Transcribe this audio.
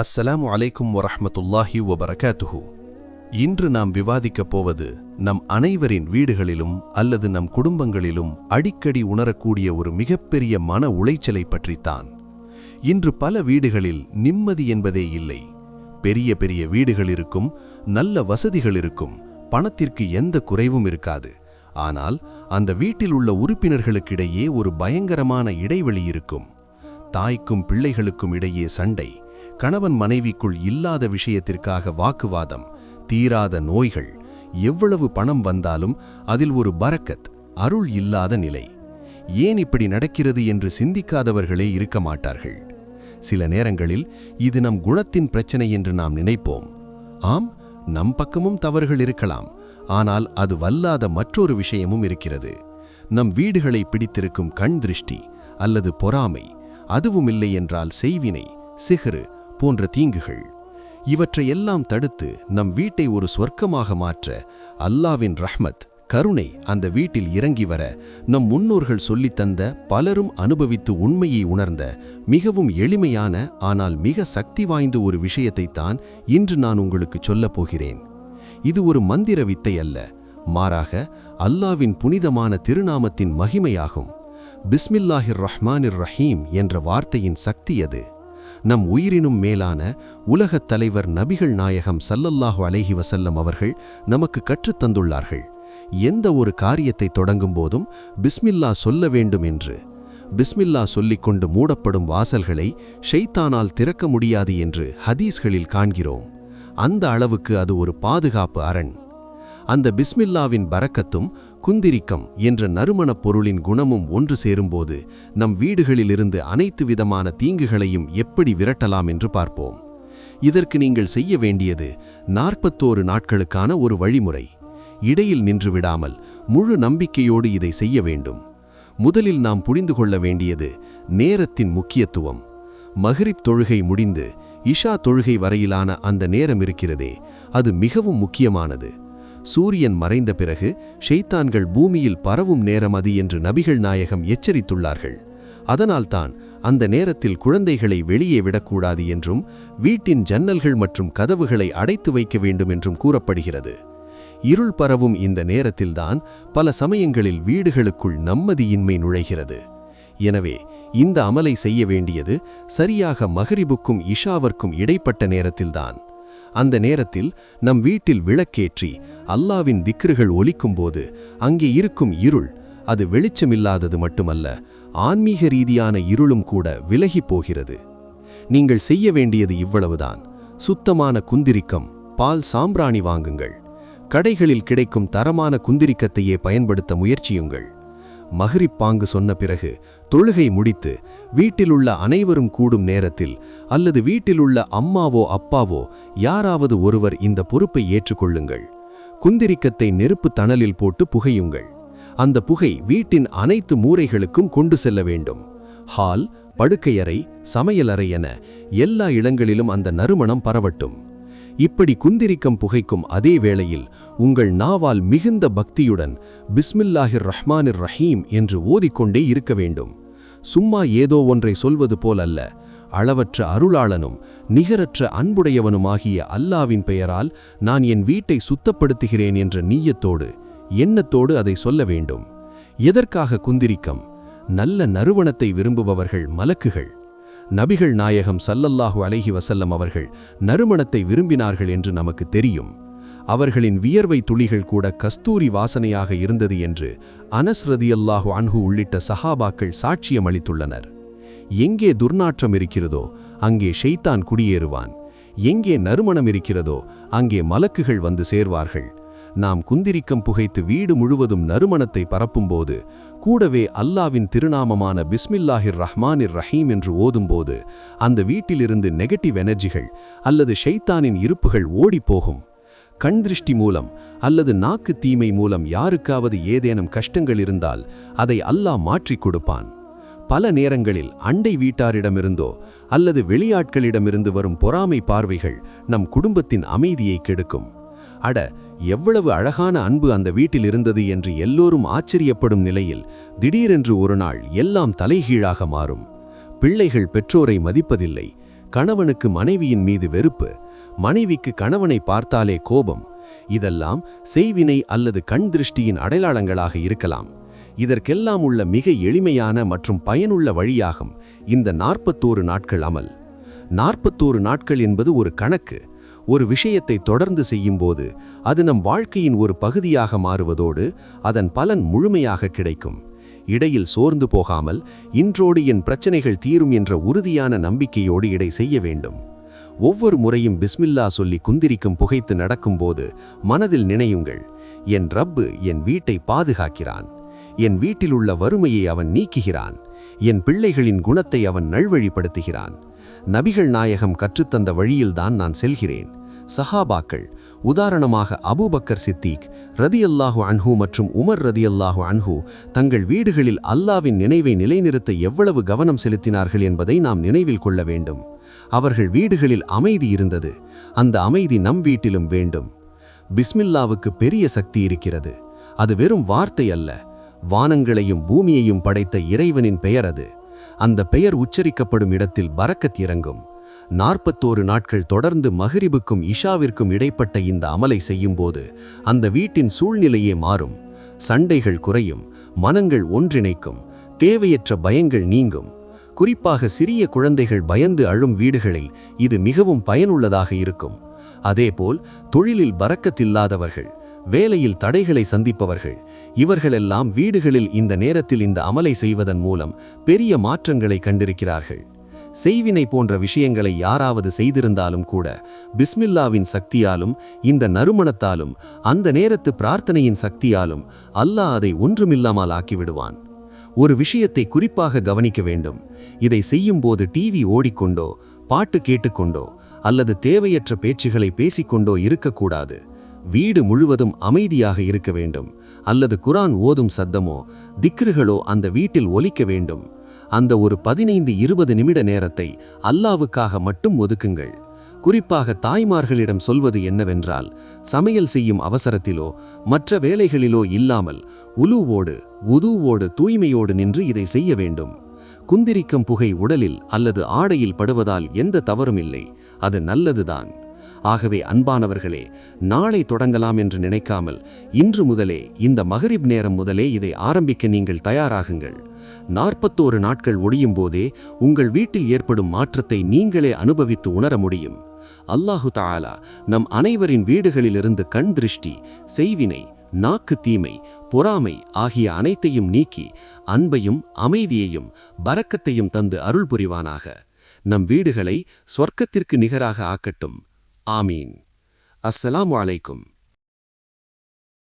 அஸ்ஸலாமு அலைக்கும் வரஹமத்துல்லாஹி வபரகாத்துஹு. இன்று நாம் விவாதிக்கப் போவது நம் அனைவரின் வீடுகளிலும் அல்லது நம் குடும்பங்களிலும் அடிக்கடி உணரக்கூடிய ஒரு மிகப்பெரிய மன உளைச்சலை பற்றித்தான். இன்று பல வீடுகளில் நிம்மதி என்பதே இல்லை. பெரிய பெரிய வீடுகள் இருக்கும் நல்ல வசதிகள் இருக்கும் பணத்திற்கு எந்த குறைவும் இருக்காது. ஆனால் அந்த வீட்டில் உள்ள உறுப்பினர்களுக்கிடையே ஒரு பயங்கரமான இடைவெளி இருக்கும். தாய்க்கும் பிள்ளைகளுக்கும் இடையே சண்டை கணவன் மனைவிக்குள் இல்லாத விஷயத்திற்காக வாக்குவாதம் தீராத நோய்கள் எவ்வளவு பணம் வந்தாலும் அதில் ஒரு பரக்கத் அருள் இல்லாத நிலை. ஏன் இப்படி நடக்கிறது என்று சிந்திக்காதவர்களே இருக்க மாட்டார்கள். சில நேரங்களில் இது நம் குணத்தின் பிரச்சனை என்று நாம் நினைப்போம். ஆம் நம் பக்கமும் தவறுகள் இருக்கலாம் ஆனால் அது வல்லாத மற்றொரு விஷயமும் இருக்கிறது. நம் வீடுகளை பிடித்திருக்கும் கண் திருஷ்டி அல்லது பொறாமை அதுவும் இல்லை என்றால் செய்வினை சிகரு போன்ற தீங்குகள். இவற்றையெல்லாம் தடுத்து நம் வீட்டை ஒரு சொர்க்கமாக மாற்ற அல்லாவின் ரஹ்மத் கருணை அந்த வீட்டில் இறங்கி வர நம் முன்னோர்கள் சொல்லித் தந்த பலரும் அனுபவித்து உண்மையை உணர்ந்த மிகவும் எளிமையான ஆனால் மிக சக்தி வாய்ந்த ஒரு விஷயத்தைத்தான் இன்று நான் உங்களுக்கு சொல்லப் போகிறேன். இது ஒரு மந்திர வித்தை அல்ல மாறாக அல்லாவின் புனிதமான திருநாமத்தின் மகிமையாகும். பிஸ்மில்லாஹிர் ரஹ்மானிர் ரஹீம் என்ற வார்த்தையின் சக்தி அது. நம் உயிரினும் மேலான உலகத் தலைவர் நபிகள் நாயகம் சல்லல்லாஹு அலைஹி வசல்லம் அவர்கள் நமக்கு கற்றுத்தந்துள்ளார்கள் எந்த ஒரு காரியத்தை தொடங்கும் போதும் பிஸ்மில்லா சொல்ல வேண்டும் என்று. பிஸ்மில்லா சொல்லிக்கொண்டு மூடப்படும் வாசல்களை ஷெய்தானால் திறக்க முடியாது என்று ஹதீஸ்களில் காண்கிறோம். அந்த அளவுக்கு அது ஒரு பாதுகாப்பு அரண். அந்த பிஸ்மில்லாவின் பரக்கத்தும் குந்திரிக்கம் என்ற நறுமணப் பொருளின் குணமும் ஒன்று சேரும்போது நம் வீடுகளிலிருந்து அனைத்து விதமான தீங்குகளையும் எப்படி விரட்டலாம் என்று பார்ப்போம். இதற்கு நீங்கள் செய்ய வேண்டியது நாற்பத்தோரு நாட்களுக்கான ஒரு வழிமுறை. இடையில் நின்று விடாமல் முழு நம்பிக்கையோடு இதை செய்ய வேண்டும். முதலில் நாம் புரிந்து கொள்ள வேண்டியது நேரத்தின் முக்கியத்துவம். மஹ்ரிப் தொழுகை முடிந்து இஷா தொழுகை வரையிலான அந்த நேரம் இருக்கிறதே அது மிகவும் முக்கியமானது. சூரியன் மறைந்த பிறகு ஷெய்தான்கள் பூமியில் பரவும் நேரம் அது என்று நபிகள் நாயகம் எச்சரித்துள்ளார்கள். அதனால்தான் அந்த நேரத்தில் குழந்தைகளை வெளியே விடக்கூடாது என்றும் வீட்டின் ஜன்னல்கள் மற்றும் கதவுகளை அடைத்து வைக்க வேண்டும் என்றும் கூறப்படுகிறது. இருள் பரவும் இந்த நேரத்தில்தான் பல சமயங்களில் வீடுகளுக்குள் நம்மதியின்மை நுழைகிறது. எனவே இந்த அமலை செய்ய வேண்டியது சரியாக மகரிபுக்கும் இஷாவிற்கும் இடைப்பட்ட நேரத்தில்தான். அந்த நேரத்தில் நம் வீட்டில் விளக்கேற்றி அல்லாவின் திக்ருகள் ஒலிக்கும்போது அங்கே இருக்கும் இருள் அது வெளிச்சமில்லாதது மட்டுமல்ல ஆன்மீக ரீதியான இருளும் கூட விலகி போகிறது. நீங்கள் செய்ய வேண்டியது இவ்வளவுதான். சுத்தமான குந்திரிக்கம் பால் சாம்பிராணி வாங்குங்கள். கடைகளில் கிடைக்கும் தரமான குந்திரிக்கத்தையே பயன்படுத்த முயற்சியுங்கள். மஹ்ரிப் பாங்கு சொன்ன பிறகு தொழுகை முடித்து வீட்டிலுள்ள அனைவரும் கூடும் நேரத்தில் அல்லது வீட்டிலுள்ள அம்மாவோ அப்பாவோ யாராவது ஒருவர் இந்த பொறுப்பை ஏற்றுக்கொள்ளுங்கள். குந்திரிக்கத்தை நெருப்பு தணலில் போட்டு புகையுங்கள். அந்த புகை வீட்டின் அனைத்து மூரைகளுக்கும் கொண்டு செல்ல வேண்டும். ஹால் படுக்கையறை சமையலறை என எல்லா இடங்களிலும் அந்த நறுமணம் பரவட்டும். இப்படி குந்திரிக்கம் புகைக்கும் அதே வேளையில் உங்கள் நாவால் மிகுந்த பக்தியுடன் பிஸ்மில்லாஹிர் ரஹ்மானிர் ரஹீம் என்று ஓதிக்கொண்டே இருக்க வேண்டும். சும்மா ஏதோ ஒன்றை சொல்வது போல் அல்ல அளவற்ற அருளாளனும் நிகரற்ற அன்புடையவனுமாகிய அல்லாவின் பெயரால் நான் என் வீட்டை சுத்தப்படுத்துகிறேன் என்ற நீயத்தோடு எண்ணத்தோடு அதை சொல்ல வேண்டும். எதற்காக குந்திரிக்கம்? நல்ல நறுவனத்தை விரும்புபவர்கள் மலக்குகள். நபிகள் நாயகம் சல்லல்லாஹு அலஹி வசல்லம் அவர்கள் நறுமணத்தை விரும்பினார்கள் என்று நமக்கு தெரியும். அவர்களின் வியர்வை துளிகள் கூட கஸ்தூரி வாசனையாக இருந்தது என்று அனஸ் ரதியல்லாஹு அன்ஹு உள்ளிட்ட சஹாபாக்கள் சாட்சியம் அளித்துள்ளனர். எங்கே துர்நாற்றம் இருக்கிறதோ அங்கே ஷெய்தான் குடியேறுவான். எங்கே நறுமணம் இருக்கிறதோ அங்கே மலக்குகள் வந்து சேர்வார்கள். நாம் குந்திரிக்கம் புகைத்து வீடு முழுவதும் நறுமணத்தை பரப்பும்போது கூடவே அல்லாவின் திருநாமமான பிஸ்மில்லாஹிர் ரஹ்மானிர் ரஹீம் என்று ஓதும்போது அந்த வீட்டிலிருந்து நெகட்டிவ் எனர்ஜிகள் அல்லது ஷைத்தானின் இருப்புகள் ஓடிப்போகும் கண் திருஷ்டி மூலம் அல்லது நாக்கு தீமை மூலம் யாருக்காவது ஏதேனும் கஷ்டங்கள் இருந்தால் அதை அல்லாஹ் மாற்றிக் கொடுப்பான். பல நேரங்களில் அண்டை வீட்டாரிடமிருந்தோ அல்லது வெளியாட்களிடமிருந்து வரும் பொறாமை பார்வைகள் நம் குடும்பத்தின் அமைதியை கெடுக்கும். அட எவ்வளவு அழகான அன்பு அந்த வீட்டில் இருந்தது என்று எல்லோரும் ஆச்சரியப்படும் நிலையில் திடீரென்று ஒரு நாள் எல்லாம் தலைகீழாக மாறும். பிள்ளைகள் பெற்றோரை மதிப்பதில்லை. கணவனுக்கு மனைவியின் மீது வெறுப்பு மனைவிக்கு கணவனை பார்த்தாலே கோபம். இதெல்லாம் செய்வினை அல்லது கண் திருஷ்டியின் அடையாளங்களாக இருக்கலாம். இதற்கெல்லாம் உள்ள மிக எளிமையான மற்றும் பயனுள்ள வழியாகும் இந்த நாற்பத்தோரு நாட்கள் அமல். நாற்பத்தோரு நாட்கள் என்பது ஒரு கணக்கு. ஒரு விஷயத்தை தொடர்ந்து செய்யும்போது அது நம் வாழ்க்கையின் ஒரு பகுதியாக மாறுவதோடு அதன் பலன் முழுமையாக கிடைக்கும். இடையில் சோர்ந்து போகாமல் இன்றோடு என் பிரச்சனைகள் தீரும் என்ற உறுதியான நம்பிக்கையோடு இடை செய்ய வேண்டும். ஒவ்வொரு முறையும் பிஸ்மில்லா சொல்லி குந்திரிக்கும் புகைத்து நடக்கும்போது மனதில் நினையுங்கள் என் ரப்பு என் வீட்டை பாதுகாக்கிறான். என் வீட்டில் உள்ள வறுமையை அவன் நீக்குகிறான். என் பிள்ளைகளின் குணத்தை அவன் நல்வழிப்படுத்துகிறான். நபிகள் நாயகம் கற்றுத்தந்த வழியில்தான் நான் செல்கிறேன். சஹாபாக்கள் உதாரணமாக அபுபக்கர் சித்திக் ரதியல்லாஹு அன்ஹு மற்றும் உமர் ரதியல்லாஹு அன்ஹு தங்கள் வீடுகளில் அல்லாவின் நினைவை நிலைநிறுத்த எவ்வளவு கவனம் செலுத்தினார்கள் என்பதை நாம் நினைவில் கொள்ள வேண்டும். அவர்கள் வீடுகளில் அமைதி இருந்தது. அந்த அமைதி நம் வீட்டிலும் வேண்டும். பிஸ்மில்லாவுக்கு பெரிய சக்தி இருக்கிறது. அது வெறும் வார்த்தை அல்ல. வானங்களையும் பூமியையும் படைத்த இறைவனின் பெயர் அது. அந்த பெயர் உச்சரிக்கப்படும் இடத்தில் பறக்கத் இறங்கும். நாற்பத்தோரு நாட்கள் தொடர்ந்து மஹரிபுக்கும் இஷாவிற்கும் இடைப்பட்ட இந்த அமலை செய்யும்போது அந்த வீட்டின் சூழ்நிலையே மாறும். சண்டைகள் குறையும் மனங்கள் ஒன்றிணைக்கும் தேவையற்ற பயங்கள் நீங்கும். குறிப்பாக சிறிய குழந்தைகள் பயந்து அழும் வீடுகளில் இது மிகவும் பயனுள்ளதாக இருக்கும். அதேபோல் தொழிலில் பறக்கத்தில்லாதவர்கள் வேலையில் தடைகளை சந்திப்பவர்கள் இவர்களெல்லாம் வீடுகளில் இந்த நேரத்தில் இந்த அமலை செய்வதன் மூலம் பெரிய மாற்றங்களை கண்டிருக்கிறார்கள். செய்வினை போன்ற விஷயங்களை யாராவது செய்திருந்தாலும் கூட பிஸ்மில்லாவின் சக்தியாலும் இந்த நறுமணத்தாலும் அந்த நேரத்து பிரார்த்தனையின் சக்தியாலும் அல்லாஹ் அதை ஒன்றுமில்லாமல் ஆக்கிவிடுவான். ஒரு விஷயத்தை குறிப்பாக கவனிக்க வேண்டும். இதை செய்யும்போது டிவி ஓடிக்கொண்டோ பாட்டு கேட்டுக்கொண்டோ அல்லது தேவையற்ற பேச்சுகளை பேசிக்கொண்டோ இருக்கக்கூடாது. வீடு முழுவதும் அமைதியாக இருக்க வேண்டும். அல்லது குரான் ஓதும் சத்தமோ திக்ருகளோ அந்த வீட்டில் ஒலிக்க வேண்டும். அந்த ஒரு பதினைந்து இருபது நிமிட நேரத்தை அல்லாவுக்காக மட்டும் ஒதுக்குங்கள். குறிப்பாக தாய்மார்களிடம் சொல்வது என்னவென்றால் சமையல் செய்யும் அவசரத்திலோ மற்ற வேலைகளிலோ இல்லாமல் உலுவோடு உதுவோடு தூய்மையோடு நின்று இதை செய்ய வேண்டும். குந்திரிக்கும் புகை உடலில் அல்லது ஆடையில் படுவதால் எந்த தவறும் இல்லை அது நல்லதுதான். ஆகவே அன்பானவர்களே நாளை தொடங்கலாம் என்று நினைக்காமல் இன்று முதலே இந்த மகரிப் நேரம் முதலே இதை ஆரம்பிக்க நீங்கள் தயாராகுங்கள். நாற்பத்தோரு நாட்கள் ஒடியும் போதே உங்கள் வீட்டில் ஏற்படும் மாற்றத்தை நீங்களே அனுபவித்து உணர முடியும். அல்லாஹு தாலா நம் அனைவரின் வீடுகளிலிருந்து கண் திருஷ்டி செய்வினை நாக்கு தீமை பொறாமை ஆகிய அனைத்தையும் நீக்கி அன்பையும் அமைதியையும் பறக்கத்தையும் தந்து அருள் புரிவானாக. நம் வீடுகளை சொர்க்கத்திற்கு நிகராக ஆக்கட்டும். ஆமீன். அஸ்ஸலாமு அலைக்கும்.